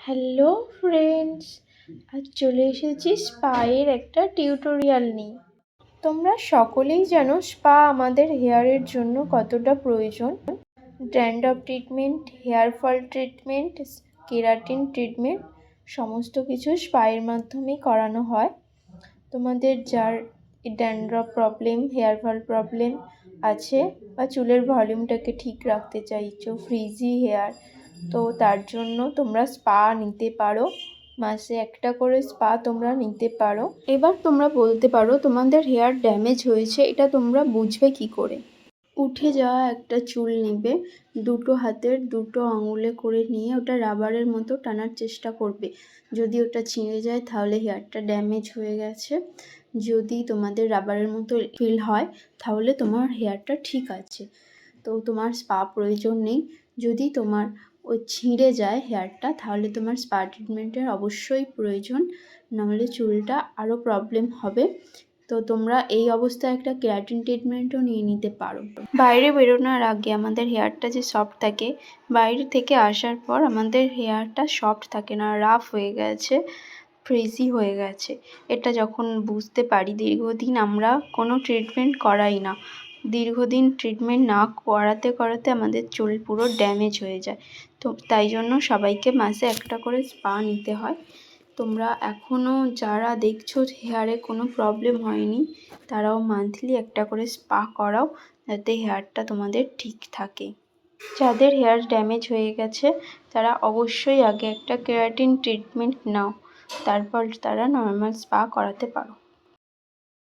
Hello friends আজ চলে এসেছি স্পায়ের একটা টিউটোরিয়াল নিয়ে। তোমরা সকলেই জানো স্পা আমাদের হেয়ারের জন্য কতটা প্রয়োজন। Dandruff treatment, hair fall treatment, keratin treatment, সমস্ত কিছু স্পায়ের মাধ্যমেই করানো হয়। তোমাদের যার dandruff problem, hair fall problem আছে বা চুলের ভলিউমটাকে ঠিক রাখতে চাইছো, ফ্রিজি হেয়ার তো তার জন্য তোমরা স্পা নিতে পারো। মাসে একটা করে স্পা তোমরা নিতে পারো। এবার তোমরা বলতে পারো তোমাদের হেয়ার ড্যামেজ হয়েছে, এটা তোমরা বুঝবে কি করে? উঠে যাওয়া একটা চুল নেবে, দুটো হাতের দুটো আঙুলে করে নিয়ে ওটা রাবারের মতো টানার চেষ্টা করবে। যদি ওটা ছিঁড়ে যায় তাহলে হেয়ারটা ড্যামেজ হয়ে গেছে। যদি তোমাদের রাবারের মতো ফিল হয় তাহলে তোমার হেয়ারটা ঠিক আছে। তো তোমার স্পা প্রয়োজন নেই। যদি তোমার ওই ছিঁড়ে যায় হেয়ারটা তাহলে তোমার স্পা ট্রিটমেন্টের অবশ্যই প্রয়োজন। নাহলে চুলটা আরও প্রবলেম হবে। তো তোমরা এই অবস্থায় একটা কেরাটিন ট্রিটমেন্টও নিয়ে নিতে পারো। বাইরে বেরোনোর আগে আমাদের হেয়ারটা যে সফট থাকে, বাইরে থেকে আসার পর আমাদের হেয়ারটা সফট থাকে না রাফ হয়ে গেছে ফ্রিজি হয়ে গেছে। এটা যখন বুঝতে পারি, দীর্ঘদিন আমরা কোনো ট্রিটমেন্ট করাই না। দীর্ঘদিন ট্রিটমেন্ট না করাতে করাতে আমাদের চুল পুরো ড্যামেজ হয়ে যায়। তো তাই জন্য সবাইকে মাসে একটা করে স্পা নিতে হয়। তোমরা এখনও যারা দেখছ হেয়ারে কোনো প্রবলেম হয়নি, তারাও মান্থলি একটা করে স্পা করাও যাতে হেয়ারটা তোমাদের ঠিক থাকে। যাদের হেয়ার ড্যামেজ হয়ে গেছে, তারা অবশ্যই আগে একটা কেরাটিন ট্রিটমেন্ট নাও। তারপর তারা নর্মাল স্পা করাতে পারো।